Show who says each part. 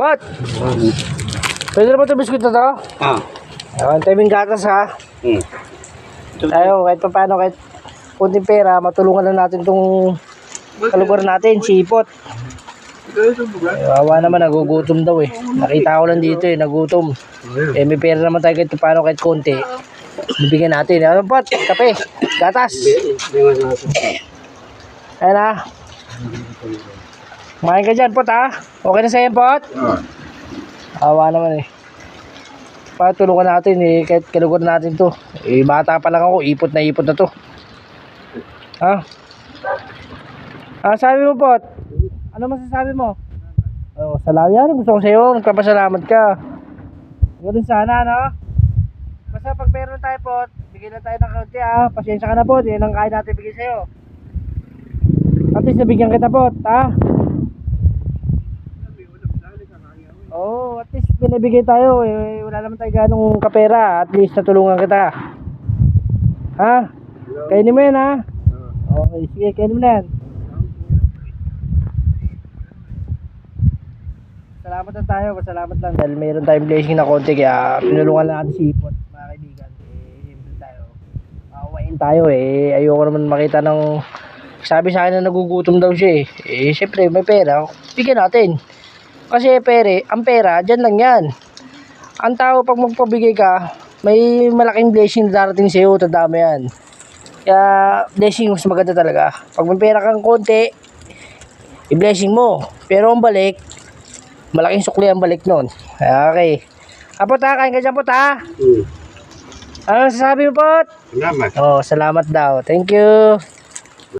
Speaker 1: Pot! Pwede na ba ito biskuit na to?
Speaker 2: Ah.
Speaker 1: Ayun, tayo yung gatas ha.
Speaker 2: Hmm.
Speaker 1: Tayo, kahit pa paano, kahit kunting pera, matulungan lang natin itong kalugar natin, si Pot. Ay, wawa naman, nagugutom daw eh. Nakita ko lang dito eh, nagutom. Eh, may pera naman tayo kahit pa paano, kahit konti. Bibigyan natin. Ano Pot? Kape, gatas. Ayan ha. Kumain ka dyan, Pot ha. Okay na sa'yo, Pot? Awa naman eh. Patulungan natin eh, kahit kalugar natin to. Eh, bata pa lang ako, ipot na ipot na to. Ha? Ah, sabi mo, Pot? Ano masasabi mo? Oh, salamat yan. Gusto ko sa'yo. Nagpapasalamat ka. Ganun sana, no? Basta pag meron tayo, Pot, bigyan na tayo ng kaunti, ha? Pasensya ka na, Pot. Yan ang kaya natin bigyan sa'yo. At least nabigyan kita, Pot, ha? Oo, oh, at least binibigay tayo. Eh, wala naman tayo ganong kapera. At least natulungan kita. Ha? Kainin mo yan, ha? Okay, sige, kainin mo na yan. Salamat na tayo, salamat lang dahil mayroon tayong blessing na konti kaya pinulungan lang natin si Ipot, mga kaibigan. Eh, siyempre tayo. Maawain tayo eh. Ayoko naman makita ng sabi sa akin na nagugutom daw siya eh. Eh, siyempre may pera, bigyan natin. Kasi pere, ang pera, dyan lang yan. Ang tao pag magpabigay ka, may malaking blessing na darating sa'yo, tandaan mo yan. Kaya, blessing mas maganda talaga. Pag may pera kang konti, i-blessing mo. Pero ang balik, malaking sukli ang balik nun. Okay. Apot ha, kain ka dyan pot ha.
Speaker 2: Hmm.
Speaker 1: Ano sasabi mo pot?
Speaker 2: Salamat.
Speaker 1: Oh, salamat daw. Thank you.